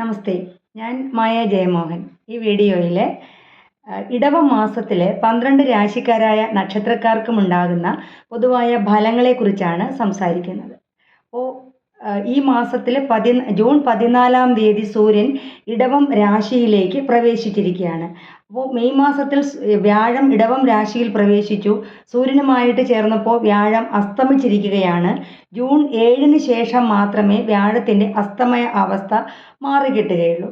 നമസ്തേ. ഞാൻ മായ ജയമോഹൻ. ഈ വീഡിയോയിൽ ഇടവ മാസത്തിലെ പന്ത്രണ്ട് രാശിക്കാരായ നക്ഷത്രക്കാർക്കും ഉണ്ടാകുന്ന പൊതുവായ ഫലങ്ങളെക്കുറിച്ചാണ് സംസാരിക്കുന്നത്. അപ്പോൾ ഈ മാസത്തിൽ പതി ജൂൺ പതിനാലാം തീയതി സൂര്യൻ ഇടവം രാശിയിലേക്ക് പ്രവേശിച്ചിരിക്കുകയാണ്. അപ്പോൾ മെയ് മാസത്തിൽ വ്യാഴം ഇടവം രാശിയിൽ പ്രവേശിച്ചു. സൂര്യനുമായിട്ട് ചേർന്നപ്പോൾ വ്യാഴം അസ്തമിച്ചിരിക്കുകയാണ്. ജൂൺ ഏഴിന് ശേഷം മാത്രമേ വ്യാഴത്തിന്റെ അസ്തമയ അവസ്ഥ മാറിക്കിട്ടുകയുള്ളൂ.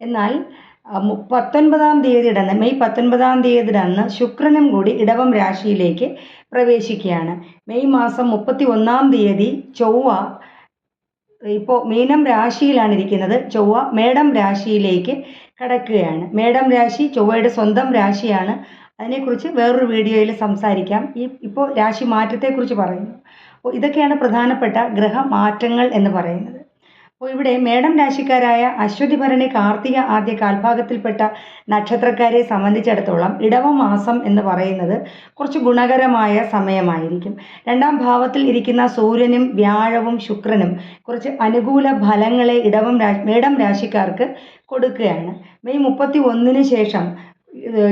എന്നാൽ പത്തൊൻപതാം തീയതിയുടെ അന്ന് മെയ് പത്തൊൻപതാം തീയതിയുടെ അന്ന് ശുക്രനും കൂടി ഇടവം രാശിയിലേക്ക് പ്രവേശിക്കുകയാണ്. മെയ് മാസം മുപ്പത്തി ഒന്നാം തീയതി ചൊവ്വ ഇപ്പോൾ മീനം രാശിയിലാണ് ഇരിക്കുന്നത്. ചൊവ്വ മേടം രാശിയിലേക്ക് കടക്കുകയാണ്. മേടം രാശി ചൊവ്വയുടെ സ്വന്തം രാശിയാണ്. അതിനെക്കുറിച്ച് വേറൊരു വീഡിയോയിൽ സംസാരിക്കാം. ഈ ഇപ്പോൾ രാശി മാറ്റത്തെക്കുറിച്ച് പറയുന്നു. അപ്പോൾ ഇതൊക്കെയാണ് പ്രധാനപ്പെട്ട ഗ്രഹമാറ്റങ്ങൾ എന്ന് പറയുന്നത്. ഇവിടെ മേടം രാശിക്കാരായ അശ്വതി ഭരണി കാർത്തിക ആദ്യ കാൽഭാഗത്തിൽപ്പെട്ട നക്ഷത്രക്കാരെ സംബന്ധിച്ചിടത്തോളം ഇടവ മാസം എന്ന് പറയുന്നത് കുറച്ച് ഗുണകരമായ സമയമായിരിക്കും. രണ്ടാം ഭാവത്തിൽ ഇരിക്കുന്ന സൂര്യനും വ്യാഴവും ശുക്രനും കുറച്ച് അനുകൂല ഫലങ്ങളെ ഇടവം മേടം രാശിക്കാർക്ക് കൊടുക്കുകയാണ്. മെയ് മുപ്പത്തി ഒന്നിന് ശേഷം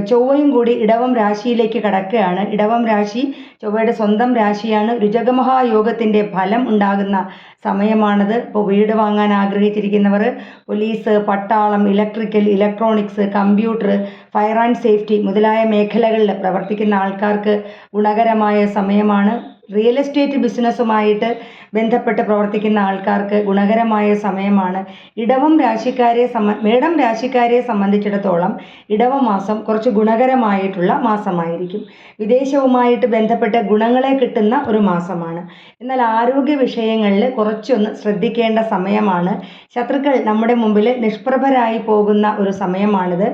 ചൊവ്വയും കൂടി ഇടവം രാശിയിലേക്ക് കടക്കുകയാണ്. ഇടവം രാശി ചൊവ്വയുടെ സ്വന്തം രാശിയാണ്. രുചകമഹായോഗത്തിന്റെ ഫലം ഉണ്ടാകുന്ന സമയമാണത്. ഇപ്പോൾ വീട് വാങ്ങാൻ ആഗ്രഹിച്ചിരിക്കുന്നവർ പോലീസ് പട്ടാളം electrical electronics computer fire and safety മുതലായ മേഖലകളിൽ പ്രവർത്തിക്കുന്ന ആൾക്കാർക്ക് ഗുണകരമായ സമയമാണ്. റിയൽ എസ്റ്റേറ്റ് ബിസിനസ്സുമായിട്ട് ബന്ധപ്പെട്ട് പ്രവർത്തിക്കുന്ന ആൾക്കാർക്ക് ഗുണകരമായ സമയമാണ്. ഇടവം രാശിക്കാരെ സംബ മേടം രാശിക്കാരെ സംബന്ധിച്ചിടത്തോളം ഇടവമാസം കുറച്ച് ഗുണകരമായിട്ടുള്ള മാസമായിരിക്കും. വിദേശവുമായിട്ട് ബന്ധപ്പെട്ട ഗുണങ്ങളെ കിട്ടുന്ന ഒരു മാസമാണ്. എന്നാൽ ആരോഗ്യ വിഷയങ്ങളിൽ കുറച്ചൊന്ന് ശ്രദ്ധിക്കേണ്ട സമയമാണ്. ശത്രുക്കൾ നമ്മുടെ മുമ്പിൽ നിഷ്പ്രഭരായി പോകുന്ന ഒരു സമയമാണിത്.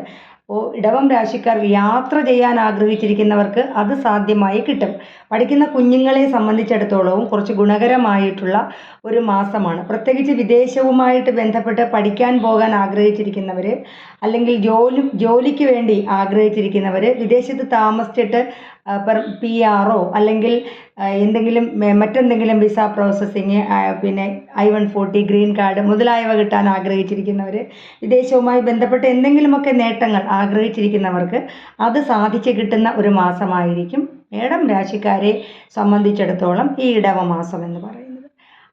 ഇടവം രാശിക്കാർ യാത്ര ചെയ്യാൻ ആഗ്രഹിച്ചിരിക്കുന്നവർക്ക് അത് സാധ്യമായി കിട്ടും. പഠിക്കുന്ന കുഞ്ഞുങ്ങളെ സംബന്ധിച്ചിടത്തോളവും കുറച്ച് ഗുണകരമായിട്ടുള്ള ഒരു മാസമാണ്. പ്രത്യേകിച്ച് വിദേശവുമായിട്ട് ബന്ധപ്പെട്ട് പഠിക്കാൻ പോകാൻ ആഗ്രഹിച്ചിരിക്കുന്നവർ അല്ലെങ്കിൽ ജോലി ജോലിക്ക് വേണ്ടി ആഗ്രഹിച്ചിരിക്കുന്നവർ വിദേശത്ത് താമസിച്ചിട്ട് പി ആറോ അല്ലെങ്കിൽ എന്തെങ്കിലും മറ്റെന്തെങ്കിലും വിസ പ്രോസസ്സിങ് പിന്നെ I one forty green card മുതലായവ കിട്ടാൻ ആഗ്രഹിച്ചിരിക്കുന്നവർ വിദേശവുമായി ബന്ധപ്പെട്ട് എന്തെങ്കിലുമൊക്കെ നേട്ടങ്ങൾ ആഗ്രഹിച്ചിരിക്കുന്നവർക്ക് അത് സാധിച്ചു കിട്ടുന്ന ഒരു മാസമായിരിക്കും. മേടം രാശിക്കാരെ സംബന്ധിച്ചിടത്തോളം ഈ ഇടവ മാസം എന്ന് പറയുന്നത്.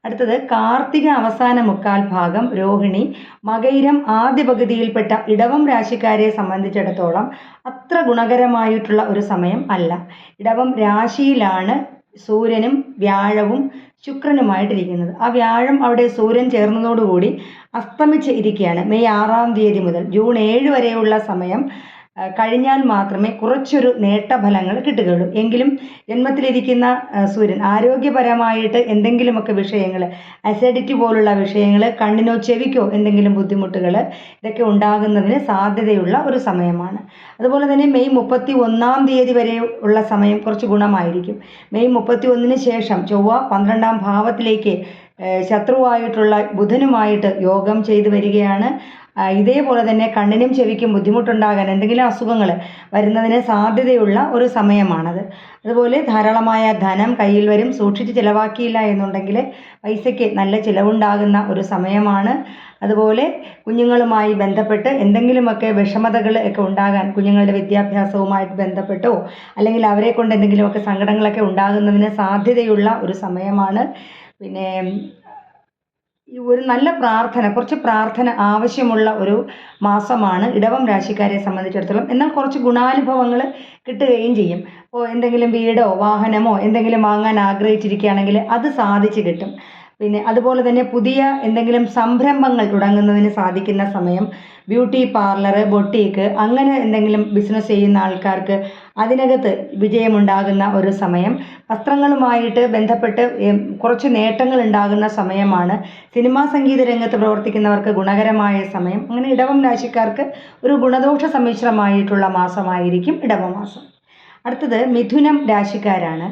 അടുത്തത് കാർത്തിക അവസാന മുക്കാൽ ഭാഗം രോഹിണി. മകയിരം ആദ്യ പകുതിയിൽപ്പെട്ട ഇടവം രാശിക്കാരെ സംബന്ധിച്ചിടത്തോളം അത്ര ഗുണകരമായിട്ടുള്ള ഒരു സമയം അല്ല. ഇടവം രാശിയിലാണ് സൂര്യനും വ്യാഴവും ശുക്രനുമായിട്ടിരിക്കുന്നത്. ആ വ്യാഴം അവിടെ സൂര്യൻ ചേർന്നതോടുകൂടി അസ്തമിച്ച് ഇരിക്കുകയാണ്. മെയ് ആറാം തീയതി മുതൽ ജൂൺ ഏഴ് വരെയുള്ള സമയം കഴിഞ്ഞാൽ മാത്രമേ കുറച്ചൊരു നേട്ടഫലങ്ങൾ കിട്ടുകയുള്ളൂ. എങ്കിലും ജന്മത്തിലിരിക്കുന്ന സൂര്യൻ ആരോഗ്യപരമായിട്ട് എന്തെങ്കിലുമൊക്കെ വിഷയങ്ങൾ അസിഡിറ്റി പോലുള്ള വിഷയങ്ങൾ കണ്ണിനോ ചെവിക്കോ എന്തെങ്കിലും ബുദ്ധിമുട്ടുകൾ ഇതൊക്കെ ഉണ്ടാകുന്നതിന് സാധ്യതയുള്ള ഒരു സമയമാണ്. അതുപോലെ തന്നെ മെയ് മുപ്പത്തി ഒന്നാം തീയതി വരെ ഉള്ള സമയം കുറച്ച് ഗുണമായിരിക്കും. മെയ് മുപ്പത്തി ഒന്നിന് ശേഷം ചൊവ്വ പന്ത്രണ്ടാം ഭാവത്തിലേക്ക് ശത്രുവായിട്ടുള്ള ബുധനുമായിട്ട് യോഗം ചെയ്തു വരികയാണ്. ഇതേപോലെ തന്നെ കണ്ണിനും ചെവിക്കും ബുദ്ധിമുട്ടുണ്ടാകാൻ എന്തെങ്കിലും അസുഖങ്ങൾ വരുന്നതിന് സാധ്യതയുള്ള ഒരു സമയമാണത്. അതുപോലെ ധാരാളമായ ധനം കയ്യിൽ വരും സൂക്ഷിച്ച് ചിലവാക്കിയില്ല എന്നുണ്ടെങ്കിൽ പൈസയ്ക്ക് നല്ല ചിലവുണ്ടാകുന്ന ഒരു സമയമാണ്. അതുപോലെ കുഞ്ഞുങ്ങളുമായി ബന്ധപ്പെട്ട് എന്തെങ്കിലുമൊക്കെ വിഷമതകൾ ഒക്കെ ഉണ്ടാകാൻ കുഞ്ഞുങ്ങളുടെ വിദ്യാഭ്യാസവുമായിട്ട് ബന്ധപ്പെട്ടോ അല്ലെങ്കിൽ അവരെ കൊണ്ട് എന്തെങ്കിലുമൊക്കെ സങ്കടങ്ങളൊക്കെ ഉണ്ടാകുന്നതിന് സാധ്യതയുള്ള ഒരു സമയമാണ്. പിന്നെ ഒരു നല്ല പ്രാർത്ഥന കുറച്ച് പ്രാർത്ഥന ആവശ്യമുള്ള ഒരു മാസമാണ് ഇടവം രാശിക്കാരെ സംബന്ധിച്ചിടത്തോളം. എന്നാൽ കുറച്ച് ഗുണാനുഭവങ്ങൾ കിട്ടുകയും ചെയ്യും. ഇപ്പോൾ എന്തെങ്കിലും വീടോ വാഹനമോ എന്തെങ്കിലും വാങ്ങാൻ ആഗ്രഹിച്ചിരിക്കുകയാണെങ്കിൽ അത് സാധിച്ചു കിട്ടും. പിന്നെ അതുപോലെ തന്നെ പുതിയ എന്തെങ്കിലും സംരംഭങ്ങൾ തുടങ്ങുന്നതിന് സാധിക്കുന്ന സമയം ബ്യൂട്ടി പാർലർ ബൊട്ടീക്ക് അങ്ങനെ എന്തെങ്കിലും ബിസിനസ് ചെയ്യുന്ന ആൾക്കാർക്ക് അതിനകത്ത് വിജയമുണ്ടാകുന്ന ഒരു സമയം. വസ്ത്രങ്ങളുമായിട്ട് ബന്ധപ്പെട്ട് കുറച്ച് നേട്ടങ്ങൾ ഉണ്ടാകുന്ന സമയമാണ്. സിനിമാ സംഗീത രംഗത്ത് പ്രവർത്തിക്കുന്നവർക്ക് ഗുണകരമായ സമയം. അങ്ങനെ ഇടവം രാശിക്കാർക്ക് ഒരു ഗുണദോഷ സമ്മിശ്രമായിട്ടുള്ള മാസമായിരിക്കും ഇടവമാസം. അടുത്തത് മിഥുനം രാശിക്കാരാണ്.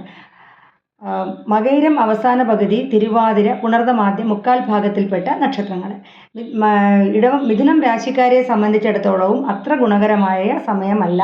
മകയിരം അവസാന പകുതി തിരുവാതിര പുണർദമാദ്യ മുക്കാൽ ഭാഗത്തിൽപ്പെട്ട നക്ഷത്രങ്ങൾ ഇടവം മിഥുനം രാശിക്കാരെ സംബന്ധിച്ചിടത്തോളവും അത്ര ഗുണകരമായ സമയമല്ല.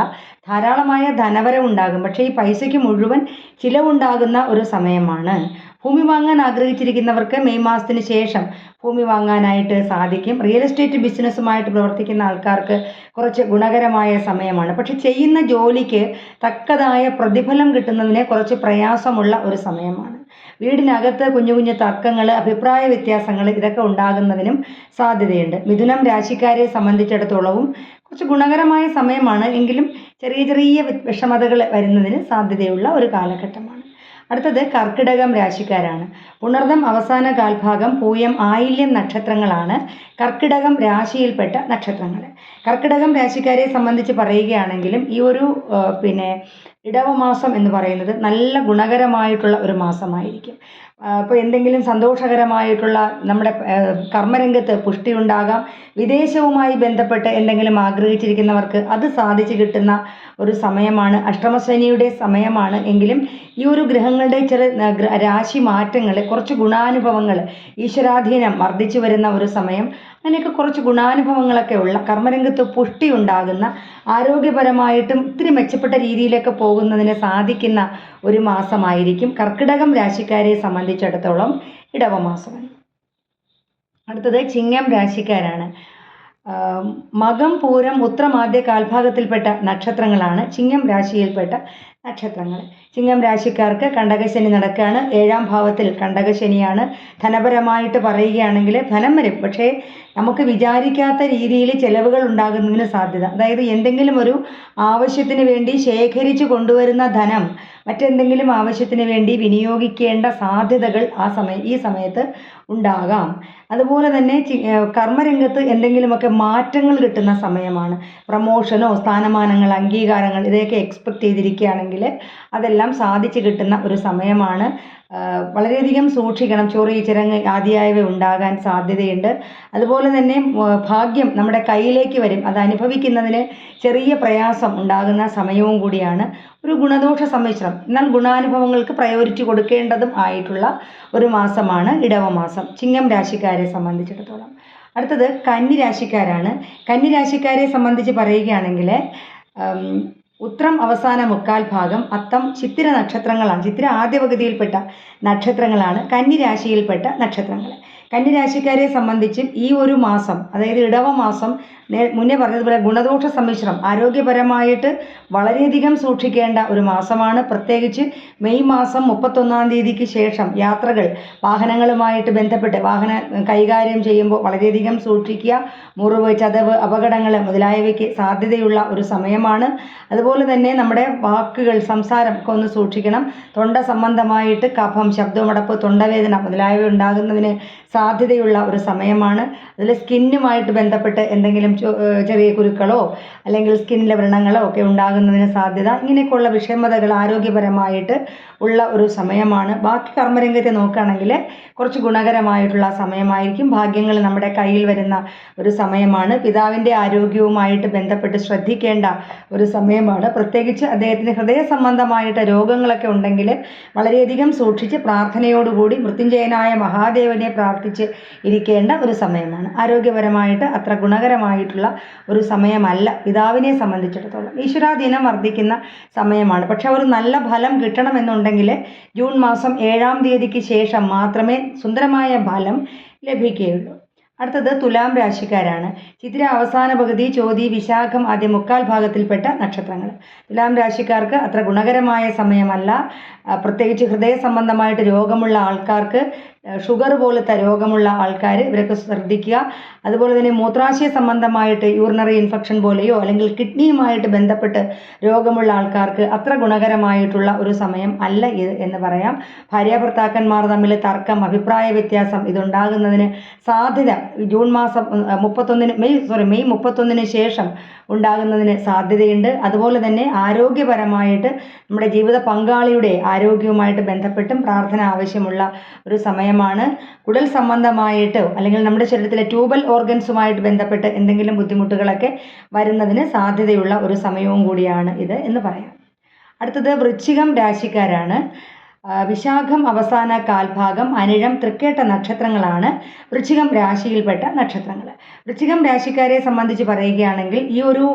ധാരാളമായ ധനവരവുണ്ടാകും പക്ഷേ ഈ പൈസയ്ക്ക് മുഴുവൻ ചിലവുണ്ടാകുന്ന ഒരു സമയമാണ്. ഭൂമി വാങ്ങാൻ ആഗ്രഹിച്ചിരിക്കുന്നവർക്ക് മെയ് മാസത്തിന് ശേഷം ഭൂമി വാങ്ങാനായിട്ട് സാധിക്കും. റിയൽ എസ്റ്റേറ്റ് ബിസിനസ്സുമായിട്ട് പ്രവർത്തിക്കുന്ന ആൾക്കാർക്ക് കുറച്ച് ഗുണകരമായ സമയമാണ്. പക്ഷെ ചെയ്യുന്ന ജോലിക്ക് തക്കതായ പ്രതിഫലം കിട്ടുന്നതിന് കുറച്ച് പ്രയാസമുള്ള ഒരു സമയമാണ്. വീടിനകത്ത് കുഞ്ഞു കുഞ്ഞു തർക്കങ്ങൾ അഭിപ്രായ വ്യത്യാസങ്ങൾ ഇതൊക്കെ ഉണ്ടാകുന്നതിനും സാധ്യതയുണ്ട്. മിഥുനം രാശിക്കാരെ സംബന്ധിച്ചിടത്തോളവും കുറച്ച് ഗുണകരമായ സമയമാണ്. എങ്കിലും ചെറിയ ചെറിയ വിഷമതകൾ വരുന്നതിന് സാധ്യതയുള്ള ഒരു കാലഘട്ടമാണ്. അടുത്തത് കർക്കിടകം രാശിക്കാരാണ്. പുണർദം അവസാന കാൽഭാഗം പൂയം ആയില്യം നക്ഷത്രങ്ങളാണ് കർക്കിടകം രാശിയിൽപ്പെട്ട നക്ഷത്രങ്ങൾ കർക്കിടകം രാശിക്കാരെ സംബന്ധിച്ച് പറയുകയാണെങ്കിലും ഈ ഒരു പിന്നെ ഇടവമാസം എന്ന് പറയുന്നത് നല്ല ഗുണകരമായിട്ടുള്ള ഒരു മാസമായിരിക്കും. അപ്പോൾ എന്തെങ്കിലും സന്തോഷകരമായിട്ടുള്ള നമ്മുടെ കർമ്മരംഗത്ത് പുഷ്ടി ഉണ്ടാകാം വിദേശവുമായി ബന്ധപ്പെട്ട് എന്തെങ്കിലും ആഗ്രഹിച്ചിരിക്കുന്നവർക്ക് അത് സാധിച്ചു കിട്ടുന്ന ഒരു സമയമാണ് അഷ്ടമശനിയുടെ സമയമാണ്. എങ്കിലും ഈ ഒരു ഗ്രഹങ്ങളുടെ ചില രാശി മാറ്റങ്ങൾ കുറച്ച് ഗുണാനുഭവങ്ങൾ ഈശ്വരാധീനം വർദ്ധിച്ചു വരുന്ന ഒരു സമയം അങ്ങനെയൊക്കെ കുറച്ച് ഗുണാനുഭവങ്ങളൊക്കെ ഉള്ള കർമ്മരംഗത്ത് പുഷ്ടി ഉണ്ടാകുന്ന ആരോഗ്യപരമായിട്ടും ഇത്തിരി മെച്ചപ്പെട്ട രീതിയിലൊക്കെ പോകുന്നതിന് സാധിക്കുന്ന ഒരു മാസമായിരിക്കും. കർക്കിടകം രാശിക്കാരെ സംബന്ധിച്ചിടത്തോളം ഇടവമാസം അടുത്തത് ചിങ്ങം രാശിക്കാരാണ്. മകം പൂരം ഉത്രമാദ്യ കാൽഭാഗത്തിൽപ്പെട്ട നക്ഷത്രങ്ങളാണ്. ചിങ്ങം രാശിയിൽപ്പെട്ട നക്ഷത്രങ്ങൾ. ചിങ്ങം രാശിക്കാർക്ക് കണ്ടകശനി നടക്കുകയാണ് ഏഴാം ഭാവത്തിൽ കണ്ടകശനിയാണ്. ധനപരമായിട്ട് പറയുകയാണെങ്കിൽ ധനം വരും. പക്ഷേ നമുക്ക് വിചാരിക്കാത്ത രീതിയിൽ ചിലവുകൾ ഉണ്ടാകുന്നതിന് സാധ്യത. അതായത് എന്തെങ്കിലും ഒരു ആവശ്യത്തിന് വേണ്ടി ശേഖരിച്ച് കൊണ്ടുവരുന്ന ധനം മറ്റെന്തെങ്കിലും ആവശ്യത്തിന് വേണ്ടി വിനിയോഗിക്കേണ്ട സാധ്യതകൾ ആ സമയ ഈ സമയത്ത് ഉണ്ടാകാം. അതുപോലെ തന്നെ കർമ്മരംഗത്ത് എന്തെങ്കിലുമൊക്കെ മാറ്റങ്ങൾ കിട്ടുന്ന സമയമാണ്. പ്രമോഷനോ സ്ഥാനമാനങ്ങൾ അംഗീകാരങ്ങൾ ഇതൊക്കെ എക്സ്പെക്റ്റ് ചെയ്തിരിക്കുകയാണെങ്കിൽ അതെല്ലാം സാധിച്ചു കിട്ടുന്ന ഒരു സമയമാണ്. വളരെയധികം സൂക്ഷിക്കണം. ചൊറി ചിരങ്ങ് ആദിയായവ ഉണ്ടാകാൻ സാധ്യതയുണ്ട്. അതുപോലെ തന്നെ ഭാഗ്യം നമ്മുടെ കയ്യിലേക്ക് വരും. അത് അനുഭവിക്കുന്നതിന് ചെറിയ പ്രയാസം ഉണ്ടാകുന്ന സമയവും കൂടിയാണ്. ഒരു ഗുണദോഷ സമ്മിശ്രം. എന്നാൽ ഗുണാനുഭവങ്ങൾക്ക് പ്രയോറിറ്റി കൊടുക്കേണ്ടതും ആയിട്ടുള്ള ഒരു മാസമാണ് ഇടവ മാസം. ചിങ്ങം രാശിക്കാരെ സംബന്ധിച്ചിടത്തോളം. അടുത്തത് കന്നി രാശിക്കാരാണ്. കന്നി രാശിക്കാരെ സംബന്ധിച്ച് പറയുകയാണെങ്കിൽ ഉത്രം അവസാന മുക്കാൽ ഭാഗം അത്തം ചിത്തിര നക്ഷത്രങ്ങളാണ്. ചിത്തിര ആദ്യ പകുതിയിൽപ്പെട്ട നക്ഷത്രങ്ങളാണ്. കന്നിരാശിയിൽപ്പെട്ട നക്ഷത്രങ്ങൾ കന്നിരാശിക്കാരെ സംബന്ധിച്ചും ഈ ഒരു മാസം അതായത് ഇടവ മാസം മുന്നേ പറഞ്ഞതുപോലെ ഗുണദോഷ സമ്മിശ്രം ആരോഗ്യപരമായിട്ട് വളരെയധികം സൂക്ഷിക്കേണ്ട ഒരു മാസമാണ്. പ്രത്യേകിച്ച് മെയ് മാസം മുപ്പത്തൊന്നാം തീയതിക്ക് ശേഷം യാത്രകൾ വാഹനങ്ങളുമായിട്ട് ബന്ധപ്പെട്ട് വാഹന കൈകാര്യം ചെയ്യുമ്പോൾ വളരെയധികം സൂക്ഷിക്കുക മുറിവ് ചതവ് അപകടങ്ങൾ മുതലായവയ്ക്ക് സാധ്യതയുള്ള ഒരു സമയമാണ്. അതുപോലെ തന്നെ നമ്മുടെ വാക്കുകൾ സംസാരം ഒക്കെ ഒന്ന് സൂക്ഷിക്കണം. തൊണ്ട സംബന്ധമായിട്ട് കഫം ശബ്ദമടപ്പ് തൊണ്ടവേദന മുതലായവ ഉണ്ടാകുന്നതിന് സാധ്യതയുള്ള ഒരു സമയമാണ്. അതിൽ സ്കിന്നുമായിട്ട് ബന്ധപ്പെട്ട് എന്തെങ്കിലും ചെറിയ കുരുക്കളോ അല്ലെങ്കിൽ സ്കിന്നിലെ വ്രണങ്ങളോ ഒക്കെ ഉണ്ടാകുന്നതിന് സാധ്യത ഇങ്ങനെയൊക്കെയുള്ള വിഷമതകൾ ആരോഗ്യപരമായിട്ട് ഉള്ള ഒരു സമയമാണ്. ബാക്കി കർമ്മരംഗത്തെ നോക്കുകയാണെങ്കിൽ കുറച്ച് ഗുണകരമായിട്ടുള്ള സമയമായിരിക്കും. ഭാഗ്യങ്ങൾ നമ്മുടെ കയ്യിൽ വരുന്ന ഒരു സമയമാണ്. പിതാവിന്റെ ആരോഗ്യവുമായിട്ട് ബന്ധപ്പെട്ട് ശ്രദ്ധിക്കേണ്ട ഒരു സമയമാണ്. പ്രത്യേകിച്ച് അദ്ദേഹത്തിന് ഹൃദയ സംബന്ധമായിട്ട് രോഗങ്ങളൊക്കെ ഉണ്ടെങ്കിൽ വളരെയധികം സൂക്ഷിച്ച് പ്രാർത്ഥനയോടുകൂടി മൃത്യുഞ്ജയനായ മഹാദേവനെ പ്രാർത്ഥിച്ച് ഇരിക്കേണ്ട ഒരു സമയമാണ്. ആരോഗ്യപരമായിട്ട് അത്ര ഗുണകരമായിട്ടുള്ള ഒരു സമയമല്ല പിതാവിനെ സംബന്ധിച്ചിടത്തോളം. ഈശ്വരാധീനം വർദ്ധിക്കുന്ന സമയമാണ്. പക്ഷെ ഒരു നല്ല ഫലം കിട്ടണമെന്നുണ്ടെങ്കിൽ ജൂൺ മാസം ഏഴാം തീയതിക്ക് ശേഷം മാത്രമേ സുന്ദരമായ ഫലം ലഭിക്കുകയുള്ളൂ. അടുത്തത് തുലാം രാശിക്കാരാണ്. ചിത്ര അവസാന പകുതി ചോതി വിശാഖം ആദ്യ മുക്കാൽ ഭാഗത്തിൽപ്പെട്ട നക്ഷത്രങ്ങൾ. തുലാം രാശിക്കാർക്ക് അത്ര ഗുണകരമായ സമയമല്ല. പ്രത്യേകിച്ച് ഹൃദയ സംബന്ധമായിട്ട് രോഗമുള്ള ആൾക്കാർക്ക് ഷുഗർ പോലത്തെ രോഗമുള്ള ആൾക്കാർ ഇവരൊക്കെ ശ്രദ്ധിക്കുക. അതുപോലെ തന്നെ മൂത്രാശയ സംബന്ധമായിട്ട് യൂറിനറി ഇൻഫെക്ഷൻ പോലെയോ അല്ലെങ്കിൽ കിഡ്നിയുമായിട്ട് ബന്ധപ്പെട്ട് രോഗമുള്ള ആൾക്കാർക്ക് അത്ര ഗുണകരമായിട്ടുള്ള ഒരു സമയം അല്ല ഇത് എന്ന് പറയാം. ഭാര്യാഭർത്താക്കന്മാർ തമ്മിൽ തർക്കം അഭിപ്രായ വ്യത്യാസം ഇതുണ്ടാകുന്നതിന് സാധ്യത ജൂൺ മാസം മുപ്പത്തൊന്നിന് മെയ് സോറി മെയ് മുപ്പത്തൊന്നിന് ശേഷം ഉണ്ടാകുന്നതിന് സാധ്യതയുണ്ട്. അതുപോലെ തന്നെ ആരോഗ്യപരമായിട്ട് നമ്മുടെ ജീവിത പങ്കാളിയുടെ ആരോഗ്യവുമായിട്ട് ബന്ധപ്പെട്ടും പ്രാർത്ഥന ആവശ്യമുള്ള ഒരു സമയമാണ്. കുടൽ സംബന്ധമായിട്ടോ അല്ലെങ്കിൽ നമ്മുടെ ശരീരത്തിലെ ട്യൂബൽ ഓർഗൻസുമായിട്ട് ബന്ധപ്പെട്ട് എന്തെങ്കിലും ബുദ്ധിമുട്ടുകളൊക്കെ വരുന്നതിന് സാധ്യതയുള്ള ഒരു സമയവും കൂടിയാണ് ഇത് എന്ന് പറയാം. അടുത്തത് വൃശ്ചികം രാശിക്കാരാണ്. വിശാഖം അവസാന കാൽഭാഗം അനിഴം തൃക്കേട്ട നക്ഷത്രങ്ങളാണ് വൃശ്ചികം രാശിയിൽപ്പെട്ട നക്ഷത്രങ്ങൾ വൃശ്ചികം രാശിക്കാരെ സംബന്ധിച്ച് പറയുകയാണെങ്കിൽ ഈ ഒരു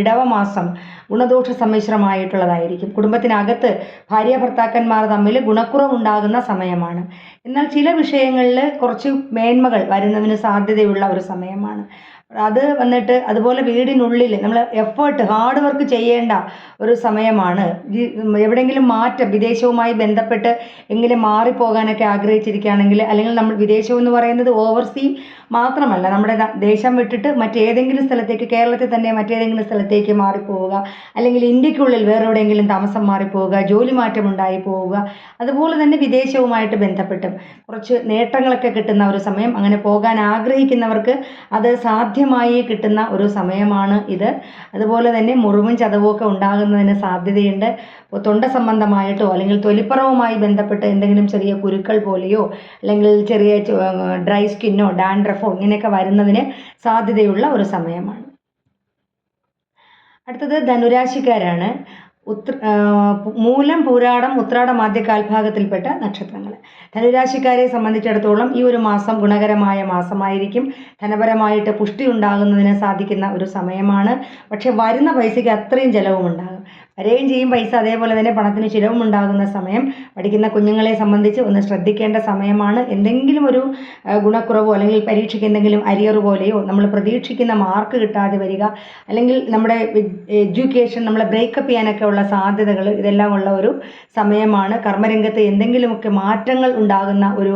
ഇടവമാസം ഗുണദോഷ സമ്മിശ്രമായിട്ടുള്ളതായിരിക്കും. കുടുംബത്തിനകത്ത് ഭാര്യ ഭർത്താക്കന്മാർ തമ്മിൽ ഗുണക്കുറവുണ്ടാകുന്ന സമയമാണ്. എന്നാൽ ചില വിഷയങ്ങളിൽ കുറച്ച് മേന്മകൾ വരുന്നതിന് സാധ്യതയുള്ള ഒരു സമയമാണ്. അത് വന്നിട്ട് അതുപോലെ വീടിനുള്ളിൽ നമ്മൾ എഫേർട്ട് ഹാർഡ് വർക്ക് ചെയ്യേണ്ട ഒരു സമയമാണ്. എവിടെയെങ്കിലും മാറ്റം വിദേശവുമായി ബന്ധപ്പെട്ട് എങ്കിലും മാറിപ്പോകാനൊക്കെ ആഗ്രഹിച്ചിരിക്കുകയാണെങ്കിൽ അല്ലെങ്കിൽ നമ്മൾ വിദേശം എന്ന് പറയുന്നത് ഓവർസീ മാത്രമല്ല നമ്മുടെ ദേശം വിട്ടിട്ട് മറ്റേതെങ്കിലും സ്ഥലത്തേക്ക് കേരളത്തിൽ തന്നെ മറ്റേതെങ്കിലും സ്ഥലത്തേക്ക് മാറിപ്പോവുക അല്ലെങ്കിൽ ഇന്ത്യക്കുള്ളിൽ വേറെ എവിടെയെങ്കിലും താമസം മാറിപ്പോവുക ജോലി മാറ്റം ഉണ്ടായി പോവുക അതുപോലെ തന്നെ വിദേശവുമായിട്ട് ബന്ധപ്പെട്ടും. കുറച്ച് നേട്ടങ്ങളൊക്കെ കിട്ടുന്ന ഒരു സമയം അങ്ങനെ പോകാൻ ആഗ്രഹിക്കുന്നവർക്ക് അത് സാധ്യമായി കിട്ടുന്ന ഒരു സമയമാണ് ഇത്. അതുപോലെ തന്നെ മുറിവും ചതവും ഒക്കെ ഉണ്ടാകുന്നതിന് സാധ്യതയുണ്ട്. തൊണ്ട സംബന്ധമായിട്ടോ അല്ലെങ്കിൽ തൊലിപ്പുറവുമായി ബന്ധപ്പെട്ട് എന്തെങ്കിലും ചെറിയ കുരുക്കൾ പോലെയോ അല്ലെങ്കിൽ ചെറിയ ഡ്രൈ സ്കിന്നോ ഡാൻഡ്രഫോ ഇങ്ങനെയൊക്കെ വരുന്നതിന് സാധ്യതയുള്ള ഒരു സമയമാണ്. അടുത്തത് ധനുരാശിക്കാരാണ്. ഉത്ര മൂലം പൂരാടം ഉത്രാടം ആദ്യ കാൽഭാഗത്തിൽപ്പെട്ട നക്ഷത്രങ്ങൾ. ധനുരാശിക്കാരെ സംബന്ധിച്ചിടത്തോളം ഈ ഒരു മാസം ഗുണകരമായ മാസമായിരിക്കും. ധനപരമായിട്ട് പുഷ്ടി ഉണ്ടാകുന്നതിന് സാധിക്കുന്ന ഒരു സമയമാണ്. പക്ഷെ വരുന്ന പൈസയ്ക്ക് അത്രയും ചിലവും ഉണ്ടാകും വരെയും ചെയ്യും. പൈസ അതേപോലെ തന്നെ പണത്തിന് ചിലവും ഉണ്ടാകുന്ന സമയം പഠിക്കുന്ന കുഞ്ഞുങ്ങളെ സംബന്ധിച്ച് ഒന്ന് ശ്രദ്ധിക്കേണ്ട സമയമാണ്. എന്തെങ്കിലും ഒരു ഗുണക്കുറവോ അല്ലെങ്കിൽ പരീക്ഷയ്ക്ക് എന്തെങ്കിലും അരിയർ പോലെയോ നമ്മൾ പ്രതീക്ഷിക്കുന്ന മാർക്ക് കിട്ടാതെ വരിക അല്ലെങ്കിൽ നമ്മുടെ എഡ്യൂക്കേഷൻ നമ്മളെ ബ്രേക്കപ്പ് ചെയ്യാനൊക്കെ ഉള്ള സാധ്യതകൾ ഇതെല്ലാം ഉള്ള ഒരു സമയമാണ്. കർമ്മരംഗത്ത് എന്തെങ്കിലുമൊക്കെ മാറ്റങ്ങൾ ഉണ്ടാകുന്ന ഒരു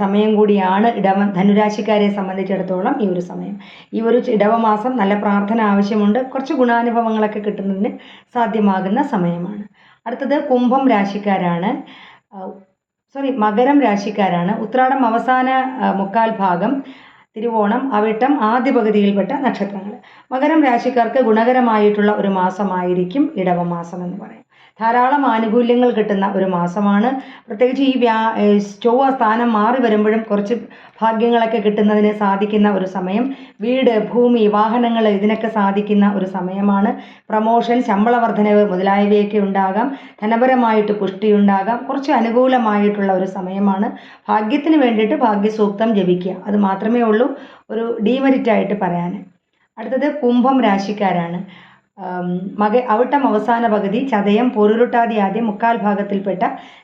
സമയം കൂടിയാണ് ഇടവ ധനുരാശിക്കാരെ സംബന്ധിച്ചിടത്തോളം ഈ ഒരു സമയം. ഈ ഒരു ഇടവമാസം നല്ല പ്രാർത്ഥന ആവശ്യമുണ്ട്. കുറച്ച് ഗുണാനുഭവങ്ങളൊക്കെ കിട്ടുന്നതിന് സാധ്യമാകുന്ന സമയമാണ്. അടുത്തത് കുംഭം രാശിക്കാരാണ്. സോറി മകരം രാശിക്കാരാണ്. ഉത്രാടം അവസാന മുക്കാൽ ഭാഗം തിരുവോണം അവിട്ടം ആദ്യ പകുതിയിൽപ്പെട്ട നക്ഷത്രങ്ങൾ. മകരം രാശിക്കാർക്ക് ഗുണകരമായിട്ടുള്ള ഒരു മാസമായിരിക്കും ഇടവമാസം എന്ന് പറയും ധാരാളം ആനുകൂല്യങ്ങൾ കിട്ടുന്ന ഒരു മാസമാണ്. പ്രത്യേകിച്ച് ഈ വ്യാ ചൊവ്വ സ്ഥാനം മാറി വരുമ്പോഴും കുറച്ച് ഭാഗ്യങ്ങളൊക്കെ കിട്ടുന്നതിന് സാധിക്കുന്ന ഒരു സമയം. വീട് ഭൂമി വാഹനങ്ങൾ ഇതിനൊക്കെ സാധിക്കുന്ന ഒരു സമയമാണ്. പ്രമോഷൻ ശമ്പള വർധനവ് മുതലായവയൊക്കെ ഉണ്ടാകാം. ധനപരമായിട്ട് പുഷ്ടിയുണ്ടാകാം കുറച്ച് അനുകൂലമായിട്ടുള്ള ഒരു സമയമാണ്. ഭാഗ്യത്തിന് വേണ്ടിയിട്ട് ഭാഗ്യസൂക്തം ജപിക്കുക. അത് മാത്രമേ ഉള്ളൂ. ഒരു ഡീമെറിറ്റായിട്ട് പറയാൻ. അടുത്തത് കുംഭം രാശിക്കാരാണ്. മക അവിട്ടം അവസാന പകുതി ചതയം പൊരുരുട്ടാതി ആദ്യം മുക്കാൽ ഭാഗത്തിൽപ്പെട്ട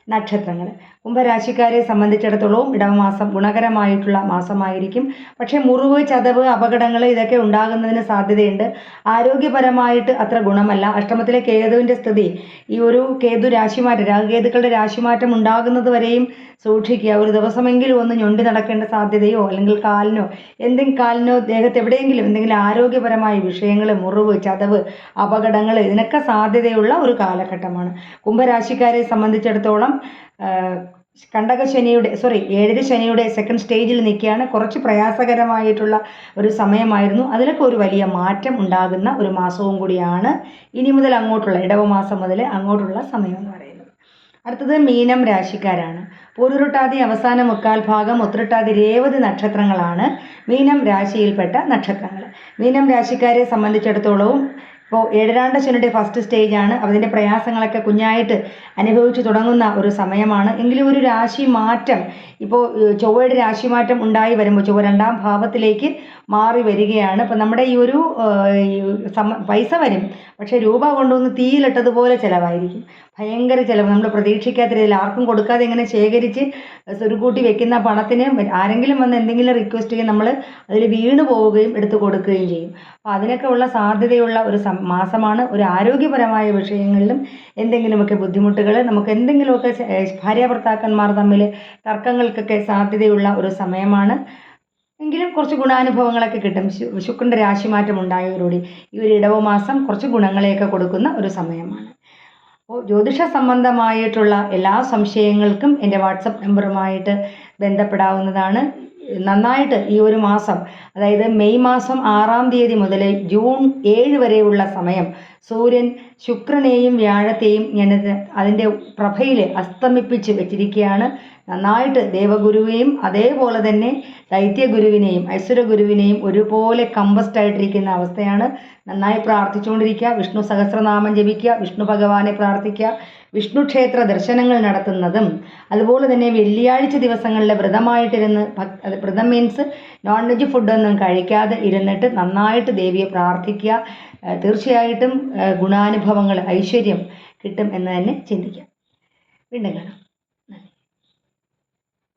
നക്ഷത്രങ്ങൾ. കുംഭരാശിക്കാരെ സംബന്ധിച്ചിടത്തോളം ഇടവമാസം ഗുണകരമായിട്ടുള്ള മാസമായിരിക്കും. പക്ഷേ മുറിവ് ചതവ് അപകടങ്ങൾ ഇതൊക്കെ ഉണ്ടാകുന്നതിന് സാധ്യതയുണ്ട്. ആരോഗ്യപരമായിട്ട് അത്ര ഗുണമല്ല. അഷ്ടമത്തിലെ കേതുവിന്റെ സ്ഥിതി ഈ ഒരു കേതു രാശിമാറ്റം രാഹുകേതുക്കളുടെ രാശിമാറ്റം ഉണ്ടാകുന്നത് വരെയും സൂക്ഷിക്കുക. ഒരു ദിവസമെങ്കിലും ഒന്ന് ഞൊണ്ടി നടക്കേണ്ട സാധ്യതയോ അല്ലെങ്കിൽ കാലിനോ എന്തെങ്കിലും കാലിനോ ദേഹത്ത് എവിടെയെങ്കിലും എന്തെങ്കിലും ആരോഗ്യപരമായ വിഷയങ്ങൾ മുറിവ് ചതവ് അപകടങ്ങൾ ഇതിനൊക്കെ സാധ്യതയുള്ള ഒരു കാലഘട്ടമാണ്. കുംഭരാശിക്കാരെ സംബന്ധിച്ചിടത്തോളം കണ്ടക ശനിയുടെ സോറി ഏഴര ശനിയുടെ സെക്കൻഡ് സ്റ്റേജിൽ നിൽക്കുകയാണ്. കുറച്ച് പ്രയാസകരമായിട്ടുള്ള ഒരു സമയമായിരുന്നു. അതിലൊക്കെ ഒരു വലിയ മാറ്റം ഉണ്ടാകുന്ന ഒരു മാസവും കൂടിയാണ് ഇനി മുതൽ അങ്ങോട്ടുള്ള ഇടവ മാസം മുതൽ അങ്ങോട്ടുള്ള സമയം എന്ന് പറയുന്നത്. അടുത്തത് മീനം രാശിക്കാരാണ്. പൂരുരുട്ടാതി അവസാന മുക്കാൽ ഭാഗം ഉത്രട്ടാതി രേവതി നക്ഷത്രങ്ങളാണ് മീനം രാശിയിൽപ്പെട്ട നക്ഷത്രങ്ങൾ. മീനം രാശിക്കാരെ സംബന്ധിച്ചിടത്തോളവും ഇപ്പോൾ ഏഴരാണ്ട ശനിയുടെ ഫസ്റ്റ് സ്റ്റേജ് ആണ്. അതിന്റെ പ്രയാസങ്ങളൊക്കെ കുഞ്ഞായിട്ട് അനുഭവിച്ചു തുടങ്ങുന്ന ഒരു സമയമാണ്. എങ്കിലും ഒരു രാശി മാറ്റം ഇപ്പോൾ ചൊവ്വയുടെ രാശി മാറ്റം ഉണ്ടായി വരുമ്പോൾ ചൊവ്വ രണ്ടാം ഭാവത്തിലേക്ക് മാറി വരികയാണ്. അപ്പോൾ നമ്മുടെ ഈ ഒരു പൈസ വരും. പക്ഷേ രൂപ കൊണ്ടുവന്ന് തീയിലിട്ടതുപോലെ ചിലവായിരിക്കും. ഭയങ്കര ചിലവ്. നമ്മൾ പ്രതീക്ഷിക്കാത്ത രീതിയിൽ ആർക്കും കൊടുക്കാതെ ഇങ്ങനെ ശേഖരിച്ച് സ്വരുക്കൂട്ടി വെക്കുന്ന പണത്തിന് ആരെങ്കിലും വന്ന് എന്തെങ്കിലും റിക്വസ്റ്റ് ചെയ്യും നമ്മൾ അതിൽ വീണ് പോവുകയും എടുത്തു കൊടുക്കുകയും ചെയ്യും. അപ്പോൾ അതിനൊക്കെ ഉള്ള സാധ്യതയുള്ള ഒരു മാസമാണ്. ഒരു ആരോഗ്യപരമായ വിഷയങ്ങളിലും എന്തെങ്കിലുമൊക്കെ ബുദ്ധിമുട്ടുകൾ നമുക്ക് എന്തെങ്കിലുമൊക്കെ ഭാര്യ ഭർത്താക്കന്മാർ തമ്മിൽ തർക്കങ്ങൾക്കൊക്കെ സാധ്യതയുള്ള ഒരു സമയമാണ്. എങ്കിലും കുറച്ച് ഗുണാനുഭവങ്ങളൊക്കെ കിട്ടും. ശുക്രന്റെ രാശിമാറ്റം ഉണ്ടായതോടുകൂടി ഈ ഒരു ഇടവ മാസം കുറച്ച് ഗുണങ്ങളെയൊക്കെ കൊടുക്കുന്ന ഒരു സമയമാണ്. അപ്പോൾ ജ്യോതിഷ സംബന്ധമായിട്ടുള്ള എല്ലാ സംശയങ്ങൾക്കും എന്റെ വാട്സപ്പ് നമ്പറുമായിട്ട് ബന്ധപ്പെടാവുന്നതാണ്. നന്നായിട്ട് ഈ ഒരു മാസം അതായത് മെയ് മാസം ആറാം തീയതി മുതൽ ജൂൺ ഏഴ് വരെയുള്ള സമയം സൂര്യൻ ശുക്രനെയും വ്യാഴത്തെയും ഞാൻ അതിന്റെ പ്രഭയിൽ അസ്തമിപ്പിച്ച് വെച്ചിരിക്കുകയാണ്. നന്നായിട്ട് ദേവഗുരുവിനെയും അതേപോലെ തന്നെ ദൈത്യഗുരുവിനെയും ഐശ്വര്യഗുരുവിനെയും ഒരുപോലെ കമ്പസ്റ്റായിട്ടിരിക്കുന്ന അവസ്ഥയാണ്. നന്നായി പ്രാർത്ഥിച്ചുകൊണ്ടിരിക്കുക. വിഷ്ണു സഹസ്രനാമം ജപിക്കുക. വിഷ്ണു ഭഗവാനെ പ്രാർത്ഥിക്കുക. വിഷ്ണു ക്ഷേത്ര ദർശനങ്ങൾ നടത്തുന്നതും അതുപോലെ തന്നെ വെള്ളിയാഴ്ച ദിവസങ്ങളിലെ വ്രതമായിട്ടിരുന്ന് വ്രതം മീൻസ് നോൺ വെജ് ഫുഡൊന്നും കഴിക്കാതെ ഇരുന്നിട്ട് നന്നായിട്ട് ദേവിയെ പ്രാർത്ഥിക്കുക. തീർച്ചയായിട്ടും ഗുണാനുഭവങ്ങൾ ഐശ്വര്യം കിട്ടും എന്ന് തന്നെ ചിന്തിക്കാം. വീണ്ടും കാണാം.